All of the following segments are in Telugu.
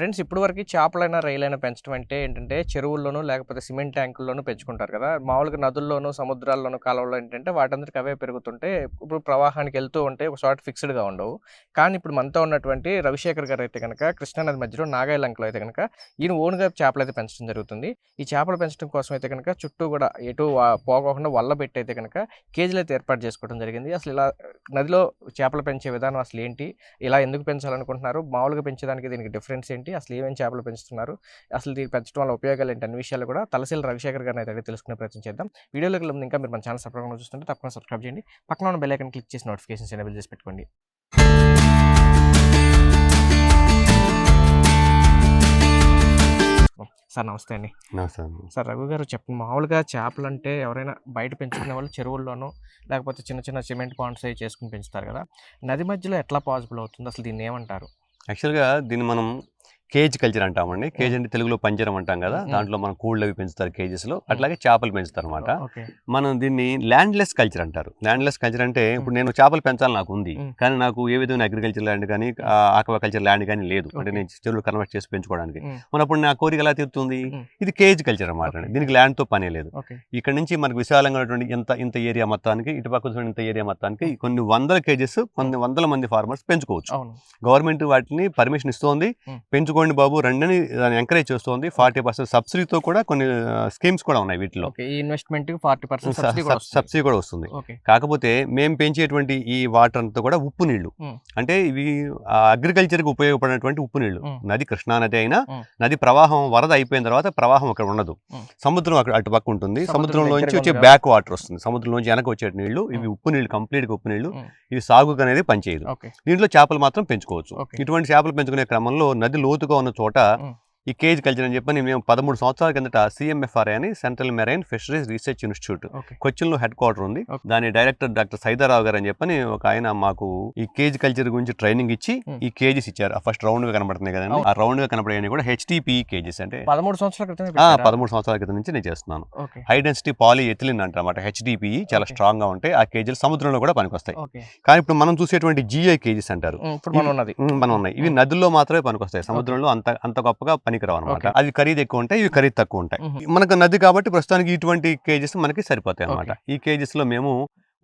ఫ్రెండ్స్ ఇప్పుడు వరకు చేపలైనా రైలైనా పెంచడం అంటే ఏంటంటే చెరువుల్లోనూ లేకపోతే సిమెంట్ ట్యాంకుల్లోనూ పెంచుకుంటారు కదా. మామూలుగా నదుల్లోనూ సముద్రాల్లోనూ కాలంలో ఏంటంటే వాటందరికి అవే పెరుగుతుంటే ఇప్పుడు ప్రవాహానికి వెళ్తూ ఉంటే ఒక షార్ట్ ఫిక్స్డ్గా ఉండవు. కానీ ఇప్పుడు మనతో ఉన్నటువంటి రవిశేఖర్ గారు అయితే కనుక కృష్ణానది మధ్యలో నాగాయలంకలో అయితే కనుక ఈయన ఓన్గా చేపలు అయితే పెంచడం జరుగుతుంది. ఈ చేపలు పెంచడం కోసం అయితే కనుక చుట్టూ కూడా ఎటు పోకోకుండా వల్ల పెట్టి అయితే కనుక కేజీలు అయితే ఏర్పాటు చేసుకోవడం జరిగింది. అసలు ఇలా నదిలో చేపలు పెంచే విధానం అసలు ఏంటి? ఇలా ఎందుకు పెంచాలనుకుంటున్నారు? మామూలుగా పెంచేదానికి దీనికి డిఫరెన్స్ ఏంటి? అసలు ఏమేమి చేపలు పెంచుతున్నారు అసలు దీన్ని పెంచడం వల్ల ఉపయోగాలు ఏంటి అన్ని విషయాలు కూడా తలసీల రవిశేఖర్ గారిని అయితే తెలుసుకునే ప్రయత్నం చేద్దాం. వీడియోలోకి వెళ్ళే ముందు ఇంకా మీరు మన ఛానల్ సబ్స్క్రైబ్ చూస్తుంటే తప్పకుండా సబ్స్క్రైబ్ చేయండి. పక్కన ఉన్న బెల్ ఐకన్ క్లిక్ చేసి నోటిఫికేషన్స్ ఎనేబుల్ చేసి పెట్టుకోండి. సార్ నమస్తే అండి. సార్ రఘు గారు చెప్పండి మామూలుగా చేపలు అంటే ఎవరైనా బయట పెంచుకునే వాళ్ళు చెరువుల్లోనూ లేకపోతే చిన్న చిన్న సిమెంట్ పాండ్స్ అవి చేసుకుని పెంచుతారు కదా. నది మధ్యలో ఎట్లా పాసిబుల్ అవుతుంది? అసలు దీన్ని ఏమంటారు? యాక్చువల్గా దీన్ని మనం కేజ్ కల్చర్ అంటామండి. కేజ్ అంటే తెలుగులో పంజరం అంటాం కదా. దాంట్లో మనం కోళ్ళు అవి పెంచుతారు cages లో అట్లాగే చేపలు పెంచుతారు అనమాట ఓకే మనం దీన్ని ల్యాండ్లెస్ కల్చర్ అంటారు. ల్యాండ్లెస్ కల్చర్ అంటే ఇప్పుడు నేను చేపలు పెంచాలి నాకు ఉంది. మ్మ్. కానీ నాకు ఏ విధమైన అగ్రికల్చర్ ల్యాండ్ కానీ ఆక్వాకల్చర్ ల్యాండ్ కానీ లేదు. అంటే. నేను చెరువులు కన్వర్ట్ చేసి పెంచుకోవడానికి. మ్మ్. మన అప్పుడు నా కోరిక ఎలా తీరుతుంది. ఇది కేజ్ కల్చర్ అనమాట. దీనికి land తో పనే లేదు. ఇక్కడ నుంచి మనకు విశాలంగా ఉన్నటువంటి ఇంత ఇంత ఏరియా మొత్తానికి ఇటుపక్క ఉన్నటువంటి ఇంత ఏరియా మొత్తానికి కొన్ని వందల కేజెస్ కొన్ని వందల మంది ఫార్మర్స్ పెంచుకోవచ్చు. గవర్నమెంట్ వాటిని పర్మిషన్ ఇస్తోంది. మ్మ్. పెంచుకోండి బాబు రండి దాన్ని ఎంకరేజ్ చేస్తోంది ఫార్టీ పర్సెంట్ సబ్సిడీతో కూడా కొన్ని స్కీమ్స్ కూడా ఉన్నాయి వీటిలో ఈ ఇన్వెస్ట్మెంట్ ఫార్టీ పర్సెంట్ సబ్సిడీ కూడా వస్తుంది. కాకపోతే మేము పెంచేటువంటి ఈ వాటర్ అంతా కూడా ఉప్పు నీళ్ళు. అంటే ఇవి అగ్రికల్చర్కి ఉపయోగపడినటువంటి ఉప్పు నీళ్ళు. నది కృష్ణా నది అయినా. నది ప్రవాహం వరద అయిపోయిన తర్వాత ప్రవాహం అక్కడ ఉండదు. సముద్రం అక్కడ అటుపక్క ఉంటుంది సముద్రం సముద్రంలోంచి వచ్చే బ్యాక్ వాటర్ వస్తుంది సముద్రంలోంచి వెనక వచ్చే నీళ్ళు ఇవి. ఉప్పు నీళ్ళు కంప్లీట్గా ఉప్పు నీళ్ళు. ఇవి సాగుకు అనేది పనిచేయదు దీంట్లో చేపలు మాత్రం పెంచుకోవచ్చు. ఇటువంటి చేపలు పెంచుకునే క్రమంలో నది లోతుగా ఉన్న చోట ఈ కేజ్ కల్చర్ అని చెప్పని మేము పదమూడు సంవత్సరాల కిందట సిఎంఎఫ్ఆర్ఐ అని central marine fisheries research institute కొచ్చిన్లో head quarter ఉంది. దాని డైరెక్టర్ డాక్టర్ సైదారావు గారు అని చెప్పని ఒక ఆయన మాకు ఈ కేజ్ కల్చర్ గురించి ట్రైనింగ్ ఇచ్చి. ఈ కేజీస్ ఇచ్చారు. ఆ ఫస్ట్ రౌండ్గా కనబడుతున్నాయి కదండి. ఆ రౌండ్గా కనబడే కూడా హెచ్టిపి కేజీస్ అంటే పదమూడు సంవత్సరాల క్రితం పదమూడు సంవత్సరాల క్రితం నుంచి నేను చేస్తున్నాను. హై డెన్సిటీ పాలీ ఎథిలిన్ అంటారన్నమాట హెచ్డిపి చాలా. స్ట్రాంగ్గా ఉంటాయి. ఆ కేజీలు సముద్రంలో కూడా పనికొస్తాయి. కానీ ఇప్పుడు మనం చూసేటువంటి జిఐ కేజీస్ అంటారు. మనం ఉన్నాయి. ఇవి నదుల్లో మాత్రమే పనికొస్తాయి. సముద్రంలో అంత అంత గొప్పగా పనికిరావు అనమాట. అవి ఖరీదు ఎక్కువ ఉంటాయి ఇవి ఖరీదు తక్కువ ఉంటాయి. మనకు నది కాబట్టి ప్రస్తుతానికి ఇటువంటి కేజెస్ మనకి సరిపోతాయి అనమాట ఈ కేజెస్లో మేము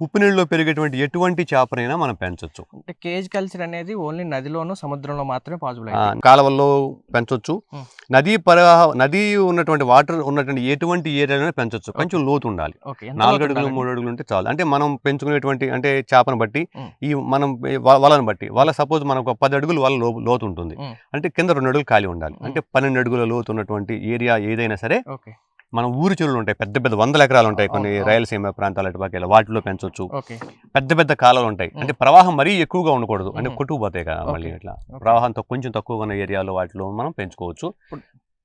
ఉప్పు నీళ్ళలో పెరిగేటువంటి ఎటువంటి చేపనైనా మనం పెంచొచ్చు. అంటే కేజ్ కల్చర్ అనేది ఓన్లీ నదిలోను సముద్రంలో మాత్రమే పాసిబుల్ ఆ, కాలువల్లో పెంచొచ్చు. మ్మ్. నదీ ప్రవాహ నది ఉన్నటువంటి వాటర్ ఉన్నటువంటి ఎటువంటి ఏరియాలో పెంచొచ్చు. కొంచెం లోతు ఉండాలి. నాలుగు అడుగులు? మూడు అడుగులు ఉంటే చాలు. అంటే మనం పెంచుకునేటువంటి అంటే చేపను బట్టి. ఈ మనం వలను బట్టి. వాళ్ళ సపోజ్ మనకు పది అడుగులు వాళ్ళ లో- లోతు ఉంటుంది. అంటే కింద రెండు అడుగులు ఖాళీ ఉండాలి. అంటే పన్నెండు అడుగుల లోతు ఉన్నటువంటి ఏరియా ఏదైనా సరే ఓకే. మనం ఊరు చెరువులు ఉంటాయి. పెద్ద పెద్ద వందల ఎకరాలు ఉంటాయి కొన్ని. రాయలసీమ ప్రాంతాల అటుపక్క వాటిలో పెంచొచ్చు. ఓకే. పెద్ద పెద్ద కాలాలు ఉంటాయి. అంటే ప్రవాహం మరీ ఎక్కువగా ఉండకూడదు. అంటే. కొట్టుకుపోతాయి కదా మళ్ళీ. ఇట్లా. ఓకే. ప్రవాహంతో కొంచెం తక్కువగా ఉన్న ఏరియాలో వాటిలో మనం పెంచుకోవచ్చు.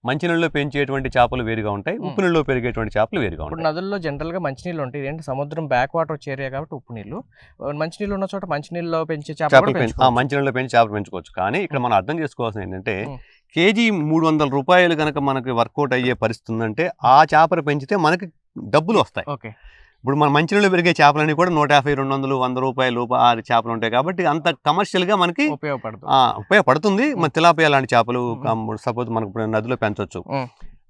మంచినీళ్ళలో పెంచేటువంటి చేపలు వేరుగా ఉంటాయి. ఉప్పు నీళ్ళలో పెరిగేటువంటి చేపలు వేరుగా ఉంటాయి. నదుల్లో జనరల్గా మంచినీళ్ళు ఉంటాయి. ఏంటి సముద్రం బ్యాక్ వాటర్ వచ్చే ఏరియా కాబట్టి ఉప్పు నీళ్ళు. మంచినీళ్ళు ఉన్న చోట మంచినీళ్ళలో పెంచే చేపలు. మంచినీళ్ళలో పెంచి చేపలు పెంచుకోవచ్చు. కానీ ఇక్కడ మనం అర్థం చేసుకోవాల్సింది ఏంటంటే. కేజీ మూడు వందల రూపాయలు కనుక మనకి వర్కౌట్ అయ్యే పరిస్థితి ఉందంటే ఆ చేపలు పెంచితే మనకి డబ్బులు వస్తాయి. ఓకే. ఇప్పుడు మన మంచినీళ్ళు పెరిగే చేపలన్నీ కూడా నూట యాభై రెండు వందలు వంద రూపాయలు రూప- ఆ చేపలు ఉంటాయి కాబట్టి అంత కమర్షియల్గా మనకి ఉపయోగపడదు. ఆ, ఉపయోగపడుతుంది. మన తిలాపియా లాంటి చేపలు. సపోజ్ మనకు నదిలో పెంచవచ్చు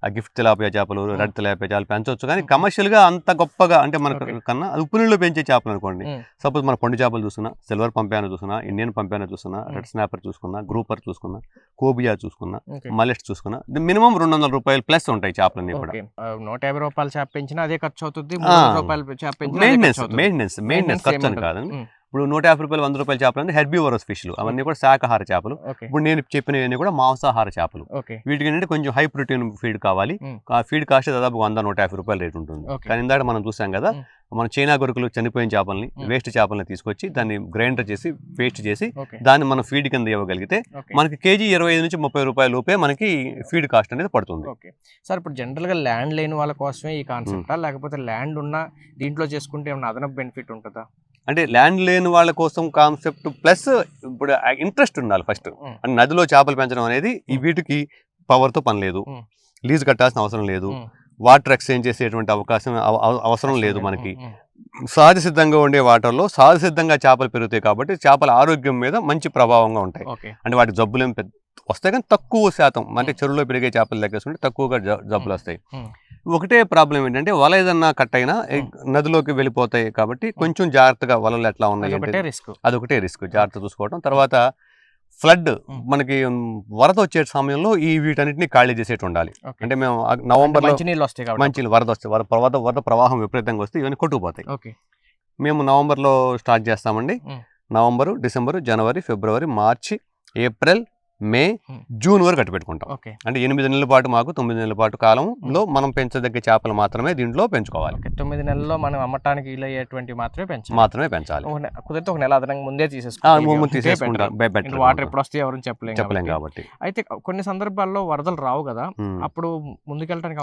గిఫ్ట్ తిలాపియా చేపలు రెడ్ తిలాపియా చేపలు పెంచవచ్చు కానీ మ్మ్. కమర్షియల్గా అంత గొప్పగా అంటే మనకు Okay. కన్నా అది ఉప్పు నీళ్ళు పెంచే చేపలు అనుకోండి. సపోజ్ మన పండు చేపలు చూసుకున్నా సిల్వర్ పంపాన చూసుకున్నా ఇండియన్ పంపాన చూసుకున్నా. రెడ్ స్నాపర్ చూసుకున్నా గ్రూపర్ చూసుకున్నా కోబియా చూసుకున్నా మలెస్ట్ చూసుకున్నా మినిమం రెండు వందల రూపాయలు ప్లస్ ఉంటాయి చేపలన్నీ కూడా ఆ, నూట యాభై రూపాయలు చేప పెంచినా అదే ఖర్చు అవుతుంది ఆ. రూపాయలు చేప మెయింటెనెన్స్. మెయింటెనెన్స్ మెయింటెనెన్స్ ఖర్చు అని. కాదండి. ఇప్పుడు నూట యాభై రూపాయలు వంద రూపాయల చేపలు అంటే హెర్బివరస్ ఫిష్లు. అవన్నీ కూడా శాకాహార చేపలు. ఇప్పుడు నేను చెప్పినవన్నీ కూడా మాంసాహార చేపలు. వీటికి ఏంటంటే కొంచెం హై ప్రోటీన్ ఫీడ్ కావాలి. ఆ ఫీడ్ కాస్ట్ దాదాపు వంద నూట యాభై రూపాయలు రేట్ ఉంటుంది. కానీ ఇందాక మనం చూసాం కదా. మన చైనా గొరుకులు చనిపోయిన చేపల్ని. వేస్ట్ చేపల్ని తీసుకొచ్చి దాన్ని గ్రైండర్ చేసి పేస్ట్ చేసి దాన్ని మనం ఫీడ్ కింద ఇవ్వగలిగితే మనకి కేజీ ఇరవై ఐదు నుంచి ముప్పై రూపాయల లోపే మనకి ఫీడ్ కాస్ట్ అనేది పడుతుంది. సార్ ఇప్పుడు జనరల్గా ల్యాండ్ లేని వాళ్ళ కోసమే ఈ కాన్సెప్టా? లేకపోతే ల్యాండ్ ఉన్న దీంట్లో చేసుకుంటే ఏమైనా అదనపు బెనిఫిట్ ఉంటుందా? అంటే ల్యాండ్ లేని వాళ్ళ కోసం కాన్సెప్ట్ ప్లస్ ఇప్పుడు ఇంట్రెస్ట్ ఉండాలి ఫస్ట్. అంటే నదిలో చేపలు పెంచడం అనేది ఈ వీటికి పవర్తో పని లేదు. లీజ్ కట్టాల్సిన అవసరం లేదు. వాటర్ ఎక్స్చేంజ్ చేసేటువంటి అవకాశం అవ- అవ- అవసరం లేదు మనకి. సహజ సిద్ధంగా ఉండే వాటర్లో సహజ సిద్ధంగా చేపలు పెరుగుతాయి కాబట్టి చేపల ఆరోగ్యం మీద మంచి ప్రభావంగా ఉంటాయి అంటే వాటి జబ్బులేం వస్తాయి కానీ తక్కువ శాతం అంటే. చెరువులో పెరిగే చేపలు లెక్కేసుకుంటే తక్కువగా జబ్బులు. వస్తాయి. ఒకటే ప్రాబ్లం ఏంటంటే వల ఏదన్నా కట్ అయినా. నదిలోకి వెళ్ళిపోతాయి కాబట్టి కొంచెం జాగ్రత్తగా వలలు ఎట్లా ఉన్నాయి రిస్క్ అదొకటే రిస్క్ జాగ్రత్త చూసుకోవడం తర్వాత ఫ్లడ్. మనకి వరద వచ్చే సమయంలో ఈ వీటన్నిటిని ఖాళీ చేసేట్టు ఉండాలి. అంటే మేము ఆ- నవంబర్లో మంచి నీళ్ళు వస్తాయి మంచి వరద వస్తే వరద వరద ప్రవాహం విపరీతంగా వస్తే ఇవన్నీ కొట్టుకుపోతాయి. మేము నవంబర్లో స్టార్ట్ చేస్తామండి. నవంబరు డిసెంబరు జనవరి ఫిబ్రవరి మార్చి ఏప్రిల్ మే. జూన్ వరకు కట్టి పెట్టుకుంటాం అంటే ఎనిమిది నెలల పాటు మాకు తొమ్మిది నెలల పాటు కాలంలో మనం పెంచదగ్గ చేపలు మాత్రమే దీంట్లో పెంచుకోవాలి తొమ్మిది నెలల్లో మనం అమ్మటానికి వీలయ్యేటువంటి మాత్రమే పెంచాలి మాత్రమే పెంచాలి కుదిరితే ఒక నెల అదనంగా ముందే తీసేసుకుంటాం వాటర్. ఎప్పుడు వస్తాయి ఎవరు చెప్పలేం చెప్పలేం కాబట్టి. అయితే కొన్ని సందర్భాల్లో వరదలు రావు కదా. అప్పుడు ముందుకెళ్ళడానికి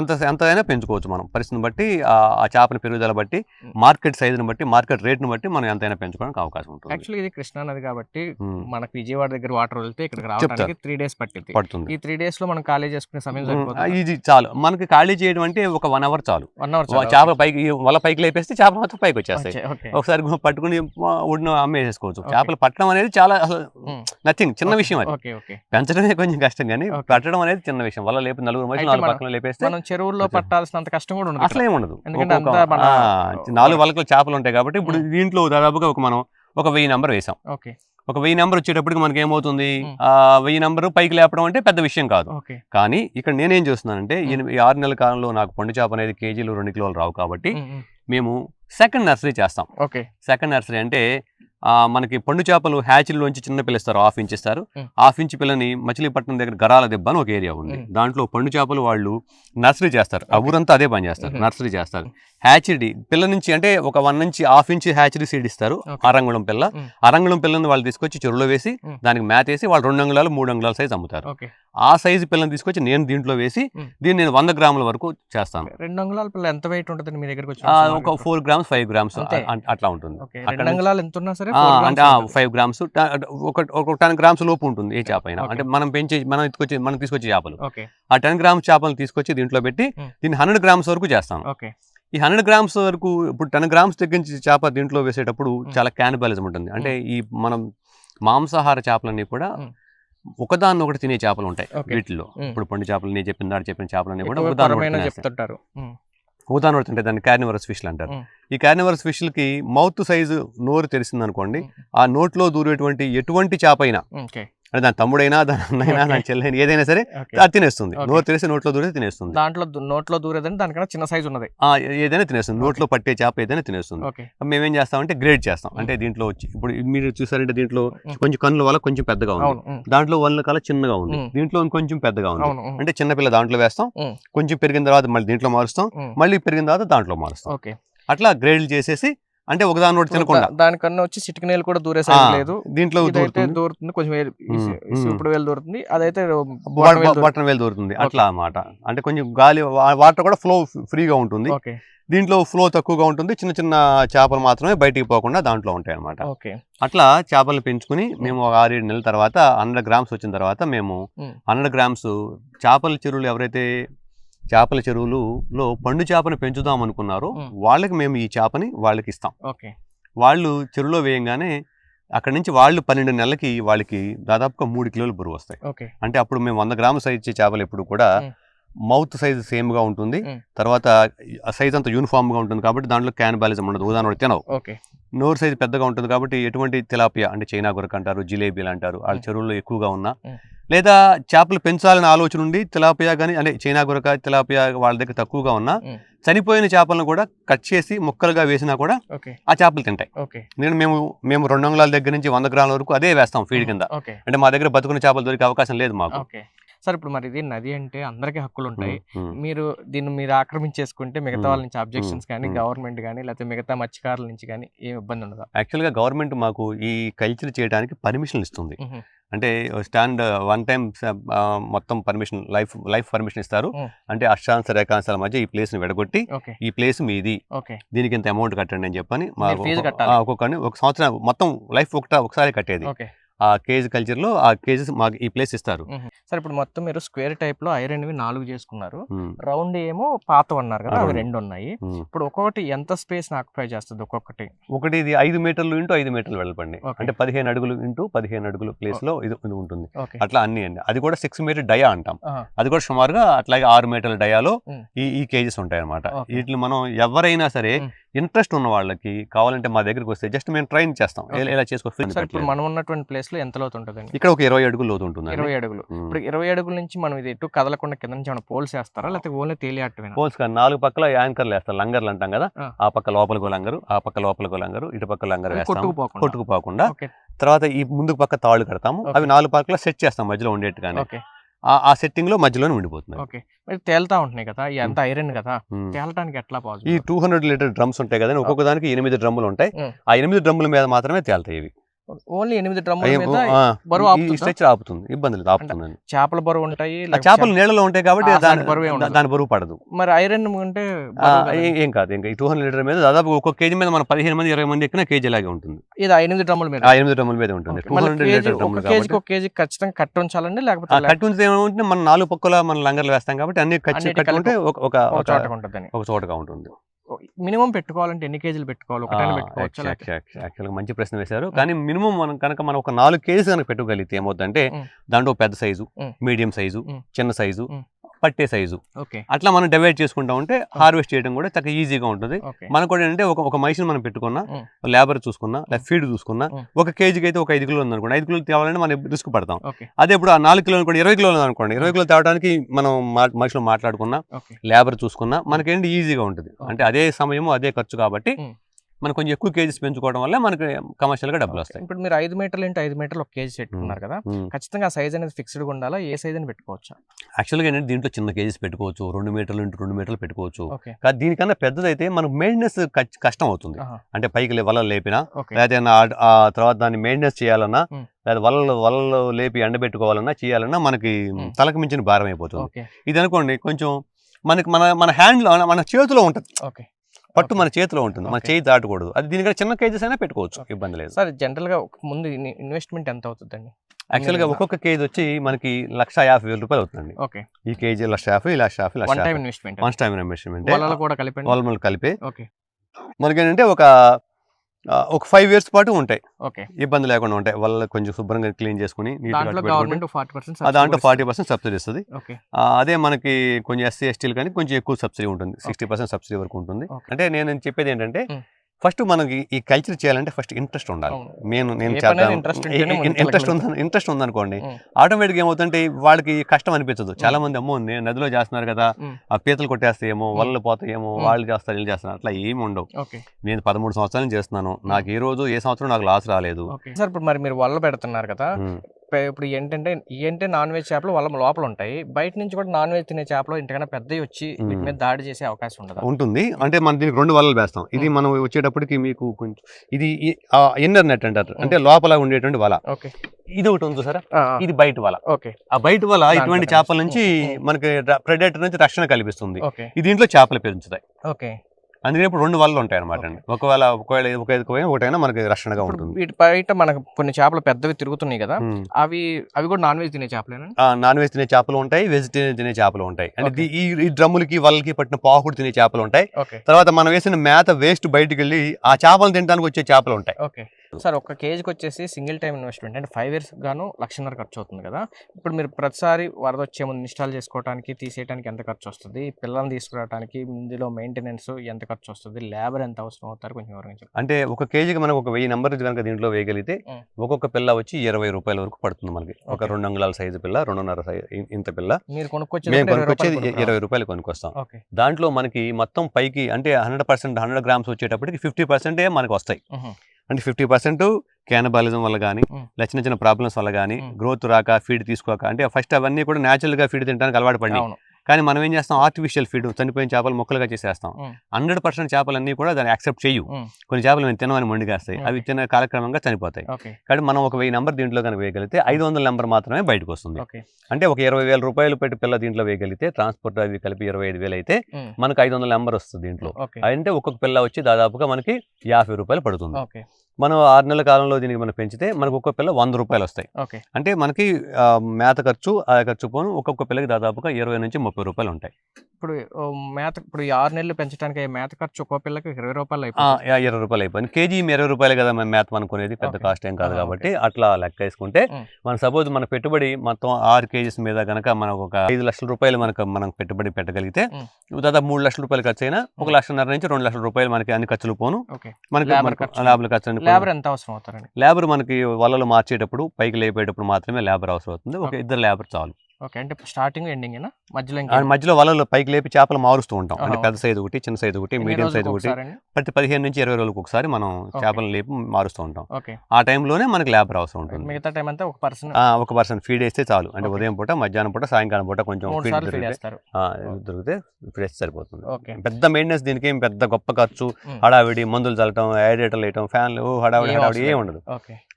ఎంత ఎంతైనా పెంచుకోవచ్చు మనం పరిస్థితిని బట్టి ఆ చేపని పెరుగుదల బట్టి. మార్కెట్ సైజుని బట్టి మార్కెట్ రేట్ని బట్టి మనం ఎంతైనా పెంచుకోవడానికి అవకాశం ఉంటుంది యాక్చువల్లీ ఇది కృష్ణా నది కాబట్టి. మనకు విజయవాడ దగ్గర వాటర్ వెళ్తే ఇక్కడికి రావడానికి త్రీ డేస్ పట్టింది పడుతుంది. ఈ త్రీ డేస్లో మనం ఖాళీ చేసుకునే సమయం సరిపోతుంది? ఇది చాలు. మనకి ఖాళీ చేయడం అంటే ఒక వన్ అవర్ చాలు. వన్ అవర్ చేప పైకి ఈ వల పైకి లేపేస్తే చేప మొత్తం పైకి వచ్చేస్తాయి. ఒకసారి పట్టుకుని ఉడిన అమ్మేసేసుకోవచ్చు. చేపలు పట్టడం అనేది చాలా అసలు. నథింగ్ చిన్న విషయం అది. పెంచడమే కొంచెం కష్టం కానీ. పట్టడం అనేది చిన్న విషయం. వల్ల లేపి నలుగురు అయితే నాలుగు పక్కన లేపేస్తే మనం చెరువుల్లో పట్టాల్సినంత కష్టం కూడా ఉండదు అసలు ఉండదు. నాలుగు వలకలు చేపలు ఉంటాయి కాబట్టి ఇప్పుడు. దీంట్లో దాదాపుగా ఒక మనం ఒక వెయ్యి నెంబర్ వేసాం. ఓకే. ఒక వెయ్యి నెంబర్ వచ్చేటప్పటికి మనకి ఏమవుతుంది. ఆ వెయ్యి నెంబర్ పైకి లేపడం అంటే పెద్ద విషయం కాదు కానీ ఇక్కడ నేనేం చేస్తున్నానంటే. ఎనిమిది ఆరు నెలల కాలంలో నాకు పండు చేప అనేది కేజీలు రెండు కిలోలు రావు కాబట్టి. మేము సెకండ్ నర్సరీ చేస్తాం ఓకే సెకండ్ నర్సరీ అంటే మనకి పండు చేపలు హ్యాచీలోంచి చిన్న పిల్ల ఇస్తారు హాఫ్ ఇంచ్ ఇస్తారు. హాఫ్ ఇంచ్ పిల్లని మచిలీపట్నం దగ్గర గరాల దెబ్బ అని ఒక ఏరియా ఉంది. దాంట్లో పండు చేపలు వాళ్ళు నర్సరీ చేస్తారు. ఊరంతా అదే పని చేస్తారు. నర్సరీ చేస్తారు హ్యాచరీ పిల్ల నుంచి అంటే ఒక వన్ నుంచి హాఫ్ ఇంచ్ హ్యాచరీ సీడ్ ఇస్తారు. అరంగుళం పిల్ల. అరంగుళం పిల్లని వాళ్ళు తీసుకొచ్చి చెరువులో వేసి. దానికి మ్యాత్ వేసి వాళ్ళు రెండు అంగుళాలు మూడు అంగుళాల సైజ్ అమ్ముతారు ఆ సైజు పిల్లని తీసుకొచ్చి నేను దీంట్లో వేసి. దీన్ని నేను వంద గ్రాముల వరకు చేస్తాను రెండు అంగుళాల పిల్ల ఎంత వెయిట్ ఉంటుంది మీ దగ్గరకు ఒక ఫోర్ గ్రామ్స్ ఫైవ్ గ్రామ్స్. అట్లా ఉంటుంది ఎంత ఉన్నా సరే అంటే. ఫైవ్ గ్రామ్స్ ఒక ఒక టెన్ గ్రామ్స్ లోపు ఉంటుంది ఏ చేప అయినా. అంటే మనం పెంచే మనం తీసుకొచ్చి మనం తీసుకొచ్చే చేపలు ఆ టెన్ గ్రామ్స్ చేపలు తీసుకొచ్చి దీంట్లో పెట్టి. దీన్ని హండ్రెడ్ గ్రామ్స్ వరకు చేస్తాను ఈ హండ్రెడ్ గ్రామ్స్ వరకు ఇప్పుడు టెన్ గ్రామ్స్ తగ్గించి చేప దీంట్లో వేసేటప్పుడు. చాలా క్యానిబాలిజం ఉంటుంది అంటే ఈ మనం మాంసాహార చేపలన్నీ కూడా. ఒకదాన్ని ఒకటి తినే చేపలు ఉంటాయి Hmm. ఇప్పుడు పండు చేపలు నేను చెప్పిన దాడు చెప్పిన చేపలన్నీ కూడా ఒకటి తినేస్తాయి. చెప్తుంటారు ఉమ్, ఉదాహరణ అంటే దాన్ని కార్నివరస్ ఫిష్లు అంటారు. ఈ కార్నివరస్ ఫిష్లకి మౌత్ సైజు నోరు తెరిసింది అనుకోండి Mm. ఆ నోట్లో దూరేటువంటి ఎటువంటి చేప అయినా అంటే దాని తమ్ముడైనా దాని అన్నైనా. దాని చెల్లైనా ఏదైనా సరే అది తినేస్తుంది. నోరు తెరిసి నోట్లో దూరేసి తినేస్తుంది. దాంట్లో నోట్లో దూరేదని దానికన్నా చిన్న సైజు ఉన్నది. ఏదైనా తినేస్తుంది. నోట్లో పట్టే చేప ఏదైనా తినేస్తుంది. మేమేం చేస్తామంటే గ్రేడ్ చేస్తాం. అంటే దీంట్లో వచ్చి ఇప్పుడు మీరు చూసారంటే దీంట్లో కొంచెం కన్నుల వల్ల కొంచెం పెద్దగా ఉంది. దాంట్లో వల్ల కల చిన్నగా ఉంది. దీంట్లో కొంచెం పెద్దగా ఉంది. అంటే చిన్నపిల్ల దాంట్లో వేస్తాం. కొంచెం పెరిగిన తర్వాత మళ్ళీ దీంట్లో మారుస్తాం. మళ్ళీ పెరిగిన తర్వాత దాంట్లో మారుస్తాం. అట్లా గ్రేడ్లు చేసేసి అంటే ఒకదాని ఒకటి తినకుండా. దానికన్నా వచ్చి చిటికనేలు కూడా దూరే లేదు. దీంట్లో దూరుతుంది. కొంచెం. ఇప్పుడు వేలు దూరుతుంది. అదైతే బొ- bottom వేలు బొ- బొట్టన వేలు దూరుతుంది. అట్లా అన్నమాట. అంటే కొంచెం గాలి వాటర్ కూడా ఫ్లో ఫ్రీగా ఉంటుంది. దీంట్లో ఫ్లో తక్కువగా ఉంటుంది. చిన్న చిన్న చేపలు మాత్రమే బయటికి పోకుండా దాంట్లో ఉంటాయి అన్నమాట. ఓకే. అట్లా చేపలు పెంచుకుని మేము ఒక ఆరేడు నెలల తర్వాత హండ్రెడ్ గ్రామ్స్ వచ్చిన తర్వాత మేము. హండ్రెడ్ గ్రామ్స్ చేపల చెరువులు ఎవరైతే చేపల చెరువులులో పండు చేపని పెంచుదాం అనుకున్నారో. వాళ్ళకి మేము ఈ చేపని వాళ్ళకి ఇస్తాం ఓకే వాళ్ళు చెరువులో వేయంగానే అక్కడి నుంచి వాళ్ళు పన్నెండు నెలలకి వాళ్ళకి దాదాపుగా మూడు కిలోలు బరువు వస్తాయి అంటే అప్పుడు మేము వంద గ్రాముల సైజ్ ఇచ్చే చేపలు ఎప్పుడు కూడా. మౌత్ సైజ్ సేమ్గా ఉంటుంది. తర్వాత సైజ్ అంతా యూనిఫామ్గా ఉంటుంది కాబట్టి దాంట్లో క్యాన్బాలిజం ఉండదు ఉదాహరణ తినవు నోరు సైజ్ పెద్దగా ఉంటుంది కాబట్టి ఎటువంటి తిలాపియా అంటే చైనా గురక అంటారు జిలేబీలు అంటారు వాళ్ళ. చెరువుల్లో ఎక్కువగా ఉన్నా. లేదా చేపలు పెంచాలనే ఆలోచన ఉండి తిలాపియా కానీ అంటే చైనా గురక తిలాపియా వాళ్ళ దగ్గర తక్కువగా ఉన్నా. చనిపోయిన చేపలను కూడా కట్ చేసి ముక్కలుగా వేసినా కూడా ఆ చేపలు తింటాయి. నేను మేము మేము రెండు అంగుళాల దగ్గర నుంచి వంద గ్రాముల వరకు అదే వేస్తాం ఫీడ్ కింద. అంటే మా దగ్గర బతుకున్న చేపలు దొరికే అవకాశం లేదు మాకు. సార్ ఇప్పుడు మరి ఇది నది అంటే అందరికీ హక్కులు ఉంటాయి. మీరు దీన్ని మీరు ఆక్రమించేసుకుంటే మిగతా. వాళ్ళ నుంచి అబ్జెక్షన్స్ కానీ. గవర్నమెంట్ కానీ లేకపోతే మిగతా మత్స్యకారుల నుంచి కానీ ఏం ఇబ్బంది ఉండదు? యాక్చువల్గా గవర్నమెంట్ మాకు ఈ కల్చర్ చేయడానికి పర్మిషన్ ఇస్తుంది. అంటే స్టాండ్ వన్ టైం మొత్తం పర్మిషన్ లైఫ్ లైఫ్ పర్మిషన్ ఇస్తారు. అంటే అష్టాంశ రేఖాంశాల మధ్య ఈ ప్లేస్ని విడగొట్టి ఓకే. ఈ ప్లేస్ మీది. దీనికి ఇంత అమౌంట్ కట్టండి అని చెప్పని ఒక్కొక్కరిని ఒక సంవత్సరం మొత్తం లైఫ్ ఒకట ఒకసారి కట్టేది. ఆ కేజ్ కల్చర్లో ఆ కేజెస్ మాకు ఈ ప్లేస్ ఇస్తారు. సార్ ఇప్పుడు మొత్తం మీరు స్క్వేర్ టైప్లో ఐరన్ వి నాలుగు చేసుకున్నారు. రౌండ్ ఏమో పాత అన్నారు కదా అవి రెండు. ఉన్నాయి. ఇప్పుడు ఒక్కొక్కటి ఎంత స్పేస్ ఆక్యుపై చేస్తుంది ఒక్కొక్కటి? ఒకటి ఇది ఐదు మీటర్లు ఇంటూ ఐదు మీటర్లు వెళ్ళపండి. అంటే పదిహేను అడుగులు ఇంటూ పదిహేను అడుగులు ప్లేస్లో ఇది ఇది ఉంటుంది. అట్లా అన్ని అండి. అది కూడా సిక్స్ మీటర్ డయా అంటాం. అది కూడా సుమారుగా అట్లాగే ఆరు మీటర్ల డయాలో. ఈ ఈ కేజెస్ ఉంటాయి అనమాట. వీటిని మనం ఎవరైనా సరే. ఇంట్రెస్ట్ ఉన్న వాళ్ళకి కావాలంటే మా దగ్గరికి వస్తే జస్ట్ మేము ట్రైన్ చేస్తాం. ఎలా చేసుకో సార్ ఇప్పుడు మనం ఉన్నటువంటి ప్లేస్లో ఎంత లోతు ఉంటుందండి? ఇక్కడ ఒక ఇరవై అడుగులు లోతు ఉంటుంది ఇరవై అడుగులు. ఇప్పుడు ఇరవై అడుగుల నుంచి మనం ఇది ఎటు కదలకుండా కింద నుంచి ఏమైనా పోల్స్ వేస్తారా? లేకపోతే ఓన్లీ తేలియాటమేనా పోల్స్ కానీ నాలుగు పక్కల యాంకర్లు వేస్తారు. లంగర్లు అంటాం కదా? ఆ. పక్క లోపలికి లంగరు ఆ పక్క లోపలికి లంగరు ఇటు పక్క లంగర్ వేస్తాం కొట్టుకుపోకుండా తర్వాత ఈ ముందుకు పక్క తాళ్ళు కడతాము. అవి నాలుగు పక్కల సెట్ చేస్తాం మధ్యలో ఉండేట్టుగానే. ఆ- ఆ సెట్టింగ్లో మధ్యలోనే ఉండిపోతుంది ఓకే. మరి తేలుతా ఉంటున్నాయి కదా ఈ అంత ఐరన్ కదా. తేలటానికి ఎట్లా ఈ possible two hundred litre drums ఉంటాయి కదా ఒక్కొక్క దానికి ఎనిమిది డ్రమ్ములు ఉంటాయి. ఆ ఎనిమిది డ్రమ్ముల మీద మాత్రమే తేలుతాయి ఇవి. ఓన్లీ ఎనిమిది డ్రమ్ముల బరువు ఆపుతుందా? ఇబ్బంది లేదు ఆపుతుంది చేపల బరువు ఉంటాయి చేపలు నీళ్ళలో ఉంటాయి కాబట్టి దాని బరువే. దాని బరువు పడదు మరి ఐరన్ ఉంటే. ఏం- కాదు ఇంకా ఈ టూ హండ్రెడ్ లీటర్ మీద దాదాపు ఒక్కొక్క కేజీ మీద మన పదిహేను మంది ఇరవై మంది ఎక్కిన కేజీ లాగే ఉంటుంది ఇది ఎనిమిది డ్రమ్ముల మీద ఎనిమిది డ్రమ్ముల మీద ఉంటుంది. టూ హండ్రెడ్ కేజీ లీటర్ ఒక డ్రమ్ములు కేజీ ఖచ్చితంగా కట్టి ఉంచాలండి లేకపోతే ఆ లేక- కట్టుంచితే ఏమంటే మన నాలుగు పక్కల మన లంగర్లు వేస్తాం కాబట్టి అన్ని కట్టుకుంటే ఒక ఉంటుందని ఒక చోటగా ఉంటుంది మినిమం పెట్టుకోవాలంటే ఎన్ని కేజీలు పెట్టుకోవాలి పెట్టుకోవచ్చా మంచి ప్రశ్న వేశారు కానీ మినిమం మనం కనుక మనం ఒక నాలుగు కేజీస్ కనుక పెట్టుకోగలిగితే ఏమవుతుందంటే. దాంట్లో పెద్ద సైజు. Medium size. చిన్న సైజు. పట్టే సైజు. అట్లా మనం డివైడ్ చేసుకుంటా ఉంటే హార్వెస్ట్ చేయడం కూడా చక్కగా ఈజీగా ఉంటుంది. మనకు కూడా ఏంటంటే ఒక ఒక మనిషిని మనం పెట్టుకున్నా. లేబర్ చూసుకున్నా లేదా ఫీడ్ చూసుకున్నా. ఒక కేజీకి అయితే ఒక ఐదు కిలోలు ఉందనుకోండి. ఐదు కిలోలు తేవాలంటే మనం రిస్క్ పడతాం. అదే ఇప్పుడు ఆ నాలుగు కిలోలు అనుకోండి ఇరవై కిలోలు అనుకోండి ఇరవై కిలోలు తేవడానికి మనం మనుషులు మాట్లాడుకున్నా లేబర్ చూసుకున్నా మనకేంటి ఈజీగా ఉంటుంది. అంటే అదే సమయము అదే ఖర్చు కాబట్టి. మనం కొంచెం ఎక్కువ కేజీస్ పెంచుకోవడం వల్ల మనకి కమర్షియల్గా డబ్బులు ఓకే. వస్తాయి ఇప్పుడు మీరు ఐదు మీటర్లు ఇంటూ ఐదు మీటర్లు ఒక కేజీ పెట్టుకున్నారు కదా. ఖచ్చితంగా ఆ సైజ్ అనేది ఫిక్స్డ్ ఉండాలా? ఏ సైజ్ అని పెట్టుకోవచ్చా? యాక్చువల్గా ఏంటంటే దీంట్లో చిన్న కేజీస్ పెట్టుకోవచ్చు రెండు మీటర్లు ఇంటూ రెండు మీటర్లు పెట్టుకోవచ్చు. కానీ దీనికన్నా పెద్దదైతే మనకు మెయింటెనెన్స్ కష్టం అవుతుంది. అంటే పైకి వలలు లేపినా లేదా తర్వాత దాన్ని మెయింటెనెన్స్ చేయాలన్నా. లేదా వలలు వలలు లేపి ఎండబెట్టుకోవాలన్నా చేయాలన్నా మనకి. తలకు మించిన భారం అయిపోతుంది. ఇది అనుకోండి కొంచెం మనకి మన మన హ్యాండ్లో మన చేతిలో ఉంటుంది. ఓకే. పట్టు. మన చేతిలో ఉంటుంది. మన. చేయి దాటకూడదు. అది దీనికంటే చిన్న కేజెస్ అయినా పెట్టుకోవచ్చు. ఇబ్బంది లేదు. సార్ జనరల్గా ఒక ముందు ఇన్వెస్ట్మెంట్ ఎంత అవుతుందండి? యాక్చువల్గా? ఒక్కొక్క కేజీ వచ్చి మనకి లక్ష యాభై వేల రూపాయలు అవుతుందండి. ఓకే. ఈ కేజీ లక్ష యాభై లక్ష యాభై lakh one time investment one time investment కూడా కలిపండి. వాళ్ళ కలిపి ఓకే. మనకి ఏంటంటే ఒక ఒక ఫైవ్ ఇయర్స్ పాటు ఉంటాయి. ఓకే. ఇబ్బంది లేకుండా ఉంటాయి. వాళ్ళ కొంచెం శుభ్రంగా క్లీన్ చేసుకుని దాంట్లో ఫార్టీ పర్సెంట్ సబ్సిడీ ఇస్తుంది అదే మనకి కొంచెం ఎస్సీ ఎస్టీలు కానీ కొంచెం ఎక్కువ సబ్సిడీ ఉంటుంది. సిక్స్టీ పర్సెంట్ సబ్సిడీ వరకు ఉంటుంది. అంటే నేను చెప్పేది ఏంటంటే. ఫస్ట్ మనకి ఈ కల్చర్ చేయాలంటే ఫస్ట్ ఇంట్రెస్ట్ ఉండాలి. నేను నేను ఇంట్రెస్ట్. ఉంది ఇంట్రెస్ట్ ఉందనుకోండి. ఆటోమేటిక్ ఏమవుతుంటే వాళ్ళకి కష్టం అనిపించదు చాలా మంది అమ్మో నేను నదిలో చేస్తున్నారు కదా. ఆ పీతలు కొట్టేస్తాయేమో. వలలు పోతాయేమో. వాళ్ళు చేస్తారు వీళ్ళు చేస్తున్నారు అట్లా ఏమి ఉండవు నేను పదమూడు సంవత్సరాలు చేస్తున్నాను నాకు ఏ రోజు ఏ సంవత్సరం నాకు లాస్ రాలేదు సార్ ఇప్పుడు మరి మీరు వల్ల పెడుతున్నారు కదా ఇప్పుడు ఏంటంటే ఏంటంటే నాన్ వెజ్ చేపలు వాళ్ళ లోపల ఉంటాయి బయట నుంచి కూడా నాన్ వెజ్ తినే చేపలు ఇంతకన్నా పెద్దవి వచ్చి వీటి. మీద దాడి చేసే అవకాశం ఉండదు. ఉంటుంది. అంటే మనం దీనికి రెండు వలలు వేస్తాం. ఇది మనం వచ్చేటప్పటికి మీకు కొంచెం ఇది ఇన్నర్ నెట్ అంటారు. అంటే లోపల ఉండేటువంటి వల. ఓకే. ఇది ఒకటి ఉంది సార్ ఇది బయట వల. ఓకే. ఆ బయట వల ఇటువంటి. చేపల నుంచి. మనకి ప్రెడేటర్ నుంచి రక్షణ కల్పిస్తుంది. ఇది దీంట్లో చేపలు పెంచుతాయి ఓకే. అందుకని ఇప్పుడు రెండు వలలు ఉంటాయి అనమాట అండి ఒకవేళ ఒకవేళ ఒక ఒకటైనా మనకి రక్షణగా ఉంటుంది. వీటి బయట మనకు కొన్ని చేపలు పెద్దవి తిరుగుతున్నాయి కదా. అవి అవి కూడా నాన్ వెజ్ తినే చేపలేనా? నాన్ వెజ్ తినే చేపలు ఉంటాయి వెజిటేరియన్ తినే చేపలు ఉంటాయి. అంటే. ఈ ఈ డ్రమ్ములకి వలకి పట్టిన పాకుడు తినే చేపలు ఉంటాయి. తర్వాత మనం వేసిన మేత వేస్ట్ బయటికి వెళ్ళి ఆ చేపలు తినడానికి వచ్చే చేపలు ఉంటాయి. ఓకే. సార్ ఒక కేజీకి వచ్చేసి సింగిల్ టైం ఇన్వెస్ట్మెంట్ అంటే ఫైవ్ ఇయర్స్ గాను లక్షన్నర ఖర్చు అవుతుంది కదా. ఇప్పుడు మీరు ప్రతిసారి వరద వచ్చే ముందు ఇన్స్టాల్ చేసుకోవడానికి తీసేయడానికి ఎంత ఖర్చు వస్తుంది? పిల్లల్ని తీసుకురావడానికి ఇందులో మెయింటెనెన్స్ ఎంత ఖర్చు వస్తుంది లేబర్ ఎంత అవసరం అవుతారు కొంచెం వివరంగా చెప్పండి అంటే ఒక కేజీకి మనకు ఒక వెయ్యి నెంబర్ కనుక దీంట్లో వేయగలిగితే. ఒక్కొక్క పిల్ల వచ్చి ఇరవై రూపాయల వరకు పడుతుంది మనకి ఒక. రెండు అంగుళాల సైజు పిల్ల రెండున్నర సైజు ఇంత పిల్ల మీరు మేము రూపాయలు కొనుక్కొచ్చేది. ఇరవై రూపాయలు కొనుక్కొస్తాం దాంట్లో మనకి మొత్తం పైకి అంటే హండ్రెడ్ పర్సెంట్ హండ్రెడ్ గ్రామ్స్ వచ్చేటప్పటికి ఫిఫ్టీ పర్సెంటే మనకు వస్తాయి. అంటే ఫిఫ్టీ పర్సెంట్ క్యానబాలిజం వల్ల కానీ. లేదా చిన్న చిన్న ప్రాబ్లమ్స్ వల్ల కానీ. గ్రోత్ రాక ఫీడ్ తీసుకోక అంటే ఫస్ట్ అవన్నీ కూడా న్యాచురల్గా ఫీడ్ తినడానికి అలవాటు పడినాయి కానీ మనం ఏం చేస్తాం? ఆర్టిఫిషియల్ ఫీడ్ చనిపోయిన చేపలు ముక్కలుగా చేసేస్తాం. హండ్రెడ్ పర్సెంట్ చేపలన్నీ కూడా దాన్ని యాక్సెప్ట్ చేయు. కొన్ని చేపలు మేము తినమని మొండిగేస్తాయి. అవి తిన కాలక్రమంగా చనిపోతాయి. కాబట్టి మనం ఒక వెయ్యి నెంబర్ దీంట్లో కనుక వేయగలిగితే ఐదు వందల నెంబర్ మాత్రమే బయటకు వస్తుంది అంటే ఒక ఇరవై వేల రూపాయలు పెట్టి పిల్ల దీంట్లో వేయగలిగితే ట్రాన్స్పోర్ట్ అవి కలిపి ఇరవై ఐదు వేలు అయితే. మనకు ఐదు వందల నెంబర్ వస్తుంది దీంట్లో. అంటే ఒక్కొక్క పిల్ల వచ్చి దాదాపుగా మనకి యాభై రూపాయలు పడుతుంది. మనం ఆరు నెలల కాలంలో దీనికి మనం పెంచితే మనకు ఒక్కొక్క పిల్ల వంద రూపాయలు వస్తాయి ఓకే అంటే మనకి మేత ఖర్చు ఆ ఖర్చు పోను ఒక్కొక్క పిల్లకి దాదాపుగా ఇరవై నుంచి ముప్పై రూపాయలు ఉంటాయి ఇప్పుడు మేత ఇప్పుడు ఈ ఆరు నెలలు పెంచడానికి మేత ఖర్చు ఒక్కో పిల్లకి ఇరవై రూపాయలు ఆ, అయిపోతుంది యా, ఇరవై రూపాయలు అయిపోయింది కేజీ ఇరవై రూపాయలు కదా మన మేత అనుకునేది పెద్ద. కాస్ట్ ఏం కాదు కాబట్టి అట్లా లెక్క వేసుకుంటే. మన సపోజ్ మన పెట్టుబడి మొత్తం ఆరు కేజీస్ మీద కనుక మనకు ఒక ఐదు లక్షల రూపాయలు మనకు మనం పెట్టుబడి పెట్టగలిగితే. దాదాపు మూడు లక్షల రూపాయలు ఖర్చు అయినా ఒక. లక్షన్నర నుంచి రెండు లక్షల రూపాయలు మనకి అన్ని ఖర్చులు పోను మనకి. లేబర్ ఖర్చు. లేబర్ ఎంత అవసరం అవుతారండి లేబర్ మనకి వలలు మార్చేటప్పుడు పైకి లేపేటప్పుడు మాత్రమే లేబర్ అవసరం అవుతుంది ఒక. ఇద్దరు లేబర్ చాలు. ఓకే. అంటే స్టార్టింగ్ ఎండింగ్ మధ్యలో మధ్యలో వలలు పైకి లేపి చేపలు మారుస్తూ ఉంటాం. అంటే పెద్ద సైజు ఒకటి చిన్న సైజు ఒకటి మీడియం సైజు ఒకటి? ప్రతి పదిహేను నుంచి ఇరవై రోజులకు ఒకసారి మనం చేపలను లేపి మారుస్తూ ఉంటాం. ఓకే. ఆ టైంలోనే మనకి లేబర్ అవసరం ఉంటుంది. మిగతా టైం అంతా ఒక పర్సన్ ఒక పర్సన్ ఫీడ్ వేస్తే చాలు. అంటే. ఉదయం పూట మధ్యాహ్నం పూట సాయంకాలం పూట కొంచెం ఫీడ్ దొరికితే వేస్తే సరిపోతుంది. పెద్ద మెయింటెనెన్స్ దీనికి ఏం పెద్ద గొప్ప ఖర్చు. హడావిడి మందులు చల్లటం ఐడేటర్లు వేయటం ఫ్యాన్లు హడావిడి హడావిడి అవసరం ఏం లేదు. ఉండదు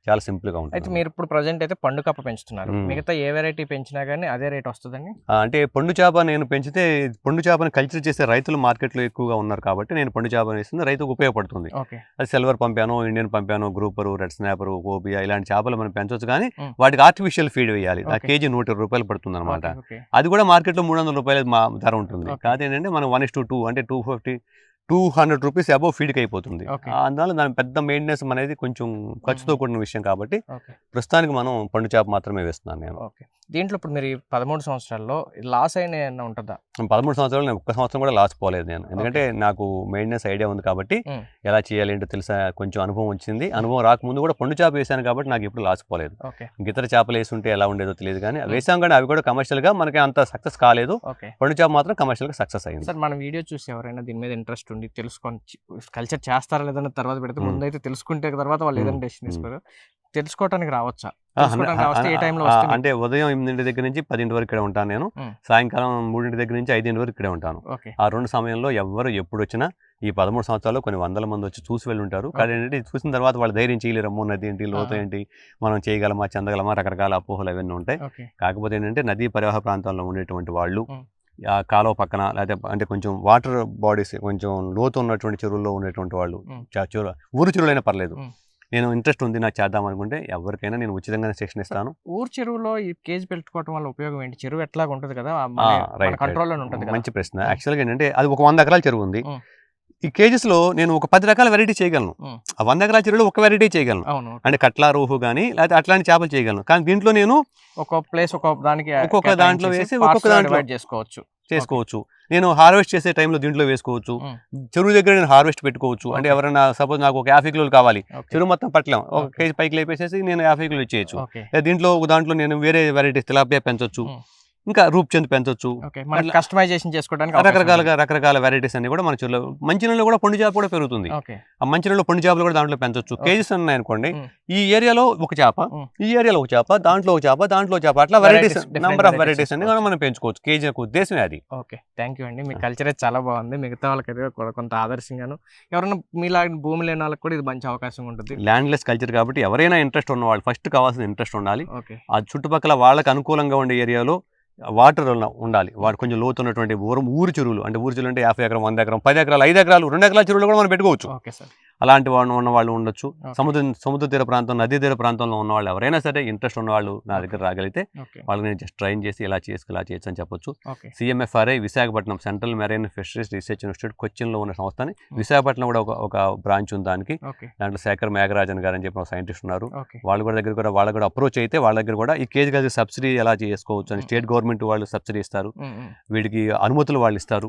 చాలా సింపుల్గా అయితే ఉంటుంది మీరు ఇప్పుడు ప్రజెంట్ అయితే పండు కప్ప పెంచుతున్నారు. మిగతా ఏ వెరైటీ పెంచినా కానీ అదే రేట్ వస్తుందండి? అంటే పండు చేప నేను పెంచితే పండు చేపని కల్చర్ చేసే రైతులు మార్కెట్లో ఎక్కువగా ఉన్నారు కాబట్టి నేను పండు చేప వేస్తుంది రైతుకు ఉపయోగపడుతుంది. అది సిల్వర్ పంపాను ఇండియన్ పంపాను గ్రూపరు రెడ్ స్నాపరు కోబియా ఇలాంటి చేపలు మనం పెంచవచ్చు కానీ. వాటికి ఆర్టిఫిషియల్ ఫీడ్ వేయాలి. ఆ. కేజీ నూట రూపాయలు పడుతుంది అనమాట అది కూడా మార్కెట్లో మూడు వందల రూపాయల మా ధర ఉంటుంది. కాదు ఏంటంటే మనం వన్ ఇస్ టు టూ అంటే two fifty two hundred rupees above ఫీడ్కి అయిపోతుంది. అందువల్ల దాని పెద్ద మెయింటెనెన్స్ అనేది కొంచెం ఖర్చుతో కూడిన విషయం కాబట్టి ప్రస్తుతానికి మనం పండు చేప మాత్రమే వేస్తున్నాను నేను. దీంట్లో ఇప్పుడు మీరు ఈ పదమూడు సంవత్సరాల్లో లాస్ అయిన ఏమన్నా ఉంటుందా? పదమూడు సంవత్సరాలు నేను ఒక్క సంవత్సరం కూడా లాస్ పోలేదు నేను. ఎందుకంటే నాకు మెయింటెనెన్స్ ఐడియా ఉంది కాబట్టి. ఎలా చేయాలి ఏంటో తెలుసా? కొంచెం అనుభవం వచ్చింది. అనుభవం రాకముందు కూడా పండు చేప వేసాను కాబట్టి నాకు ఎప్పుడు లాస్ పోలేదు. ఇతర చేపలు వేసుంటే ఎలా ఉండేదో తెలియదు కానీ వేసాం కానీ అవి కూడా కమర్షియల్గా మనకి అంత సక్సెస్ కాలేదు. పండు చేప మాత్రం కమర్షియల్గా సక్సెస్ అయింది. సార్ మన వీడియో చూసి ఎవరైనా దీని మీద ఇంట్రెస్ట్ ఉండి తెలుసుకొని కల్చర్ చేస్తారా లేదన్న తర్వాత పెడితే. ముందైతే తెలుసుకుంటే తర్వాత వాళ్ళు ఏదైనా. డెసిషన్. తీసుకోరు. తెలుసుకోవడానికి రావచ్చా? అంటే ఉదయం ఎనిమిదింటి దగ్గర నుంచి పదింటి వరకు ఇక్కడ ఉంటాను నేను. సాయంకాలం మూడింటి దగ్గర నుంచి ఐదింటి వరకు ఇక్కడే ఉంటాను. ఆ రెండు సమయంలో ఎవరు ఎప్పుడు వచ్చినా ఈ పదమూడు సంవత్సరాల్లో కొన్ని వందల మంది వచ్చి చూసి వెళ్ళి ఉంటారు కానీ ఏంటంటే చూసిన తర్వాత వాళ్ళు ధైర్యం చేయలేరు. అమ్మో నది ఏంటి? లోతు. ఏంటి? మనం చేయగలమా? చెందగలమా? రకరకాల అపోహలు అవన్నీ ఉంటాయి. కాకపోతే ఏంటంటే నదీ పరివాహ ప్రాంతాల్లో ఉండేటువంటి వాళ్ళు. ఆ కాలువ పక్కన లేకపోతే అంటే కొంచెం వాటర్ బాడీస్ కొంచెం లోతు ఉన్నటువంటి చెరువుల్లో ఉండేటువంటి వాళ్ళు ఊరు చెరువులైనా పర్లేదు. నేను ఇంట్రెస్ట్ ఉంది నాకు చేద్దాం అనుకుంటే ఎవరికైనా నేను ఉచితంగానే శిక్షణ ఇస్తాను. ఊరు చెరువులో ఈ కేజీ పెట్టుకోవడం వల్ల ఉపయోగం ఏంటి? చెరువు ఎట్లాగా ఉంటుంది కదా. కంట్రోల్లోనే ఉంటుంది మంచి ప్రశ్న. యాక్చువల్గా ఏంటంటే అది ఒక వంద ఎకరాల చెరువు ఉంది. ఈ కేజెస్లో నేను ఒక పది రకాల వెరైటీ చేయగలను. ఆ వంద ఎకరాల చెరువులో ఒక వెరైటీ చేయగలను. అంటే కట్లా రోహు కానీ లేకపోతే అట్లాంటి చేపలు చేయగలను. కానీ దీంట్లో నేను ఒక్కొక్క ప్లేస్ ఒక్కొక్క దానికి ఒక్కొక్క దాంట్లో వేసి ఒక్కొక్క దాంట్లో చేసుకోవచ్చు. చేసుకోవచ్చు. నేను హార్వెస్ట్ చేసే టైంలో దీంట్లో వేసుకోవచ్చు. చెరువు దగ్గర నేను హార్వెస్ట్ పెట్టుకోవచ్చు. అంటే. ఎవరైనా సపోజ్ నాకు ఒక యాభై కిలోలు కావాలి. చెరువు మొత్తం పట్టలేం. ఒక. కేజీ పైకి లేపేసేసి నేను యాభై కిలోలు ఇచ్చేయచ్చు. దీంట్లో ఒక దాంట్లో నేను వేరే వెరైటీస్ తిలాపియా పెంచొచ్చు. మ్మ్. ఇంకా రూప్చంద్ పెంచొచ్చు. ఓకే మనకి అట్లా- కస్టమైజేషన్ చేసుకోవడానికి రకరకాలుగా రకరకాల వెరైటీస్ అన్ని కూడా మన చెరువులో మంచినీళ్ళు కూడా పండు చేప కూడా పెరుగుతుంది. ఆ మంచినీళ్ళు పండు చేపలు కూడా దాంట్లో పెంచొచ్చు. Okay. కేజీస్ ఉన్నాయి అనుకోండి. ఈ ఏరియాలో ఒక చేప. ఈ ఏరియాలో ఒక చేప దాంట్లో ఒక చేప దాంట్లో చేప అట్లా వెరైటీస్ నెంబర్ ఆఫ్ వెరైటీస్ అన్ని కూడా మనం పెంచుకోవచ్చు. కేజీ ఉద్దేశమే అది. ఓకే థ్యాంక్ యూ అండి. మీ కల్చర్ చాలా బాగుంది. మిగతా వాళ్ళకైతే కూడా కొంత ఆదర్శంగాను. ఎవరైనా మీలా భూమి లేని వాళ్ళకి కూడా ఇది మంచి అవకాశం ఉంటుంది. ల్యాండ్లెస్ కల్చర్ కాబట్టి ఎవరైనా ఇంట్రెస్ట్ ఉన్న వాళ్ళు ఫస్ట్ కావాల్సిన ఇంట్రెస్ట్ ఉండాలి. ఆ చుట్టుపక్కల వాళ్ళకి అనుకూలంగా ఉండే ఏరియాలో వాటర్ ఉండాలి. వాటి కొంచెం లోతు ఉన్నటువంటి ఊరు ఊరు చెరువులు. అంటే ఊరు చెరువులు అంటే యాభై ఎకరం వంద ఎకరం పది ఎకరాలు ఐదు ఎకరాలు రెండు ఎకరాల చెరువులు కూడా మనం పెట్టుకోవచ్చు. Okay sir. అలాంటి వాళ్ళు ఉన్న వాళ్ళు ఉండొచ్చు. సముద్ర సముద్ర తీర ప్రాంతం నదీ తీర ప్రాంతంలో ఉన్న వాళ్ళు ఎవరైనా సరే ఇంట్రెస్ట్ ఉన్న వాళ్ళు నా దగ్గర రాగలిగితే వాళ్ళకి నేను జస్ట్ ట్రైన్ చేసి ఇలా చేసుకు ఇలా చేయొచ్చు అని చెప్పొచ్చు. CMFRI Visakhapatnam central marine fisheries research institute కొచ్చిన్లో ఉన్న సంస్థని విశాఖపట్నం కూడా ఒక ఒక బ్రాంచ్ ఉంది దానికి. దాంట్లో శేఖర్ మేఘరాజన్ గారు అని చెప్పి ఒక సైంటిస్ట్ ఉన్నారు. వాళ్ళు కూడా దగ్గర కూడా వాళ్ళకి కూడా అప్రోచ్ అయితే వాళ్ళ దగ్గర కూడా ఈ కేజీ గది సబ్సిడీ ఎలా చేసుకోవచ్చు అని స్టేట్ గవర్నమెంట్ వాళ్ళు సబ్సిడీ ఇస్తారు. వీటికి అనుమతులు వాళ్ళు ఇస్తారు.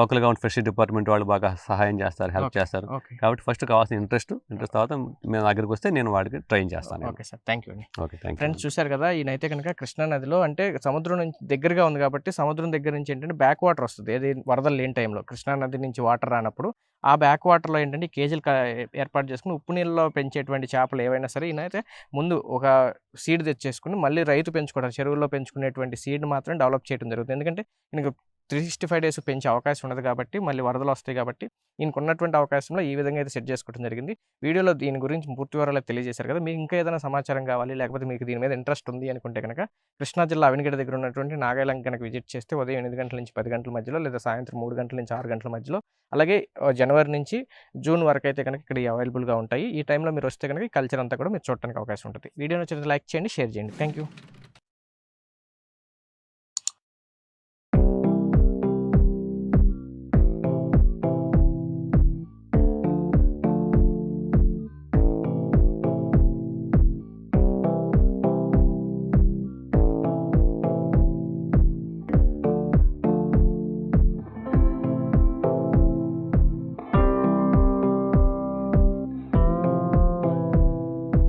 లోకల్ గవర్నమెంట్ ఫిషరీ డిపార్ట్మెంట్ వాళ్ళు బాగా సహాయం చేస్తారు హెల్ప్. చేస్తారు. కాబట్టి ఫస్ట్ కావాల్సిన ఇంట్రెస్ట్ ఇంట్రెస్ట్ తర్వాత మేము దగ్గరికి వస్తే నేను వాడికి ట్రైన్ చేస్తాను. Okay sir. థ్యాంక్ యూ అండి. ఓకే థ్యాంక్ ఫ్రెండ్స్ చూశారు కదా ఈయనైతే కనుక కృష్ణా నదిలో అంటే సముద్రం నుంచి దగ్గరగా ఉంది కాబట్టి సముద్రం దగ్గర నుంచి ఏంటంటే బ్యాక్ వాటర్ వస్తుంది. ఏది వరదలు లేని టైంలో కృష్ణా నది నుంచి వాటర్ రానప్పుడు ఆ బ్యాక్ వాటర్లో ఏంటంటే కేజీలు ఏర్పాటు చేసుకుని ఉప్పు నీళ్ళలో పెంచేటువంటి చేపలు ఏవైనా సరే ఈయన అయితే ముందు ఒక సీడ్ తెచ్చేసుకుని మళ్ళీ రైతు పెంచుకోవడం చెరువుల్లో పెంచుకునేటువంటి సీడ్ మాత్రం డెవలప్ చేయడం జరుగుతుంది. ఎందుకంటే ఈయనకు త్రీ సిక్స్టీ ఫైవ్ డేస్ పెంచే అవకాశం ఉండదు కాబట్టి మళ్ళీ వరదలు వస్తాయి కాబట్టి ఈయనకు ఉన్నటువంటి అవకాశంలో ఈ విధంగా అయితే సెట్ చేసుకోవడం జరిగింది. వీడియోలో దీని గురించి పూర్తి వివరాలు తెలియజేశారు కదా మీకు ఇంకా ఏదైనా సమాచారం కావాలి లేకపోతే మీకు దీని మీద ఇంట్రెస్ట్ ఉంది అనుకుంటే కనుక కృష్ణా జిల్లా అవినిగడ దగ్గర ఉన్నటువంటి నాగాలంక కనుక విజిట్ చేస్తే ఉదయం ఎనిమిది గంటల నుంచి పది గంటల మధ్యలో లేదా సాయంత్రం మూడు గంటల నుంచి ఆరు గంటల మధ్యలో అలాగే జనవరి నుంచి జూన్ వరకు అయితే కనుక ఇక్కడ అవైలబుల్గా ఉంటాయి. ఈ టైంలో మీరు వస్తే కనుక కల్చర్ అంతా కూడా మీరు చూడడానికి అవకాశం ఉంటుంది. వీడియో నచ్చితే లైక్ చేయండి షేర్ చేయండి. Thank you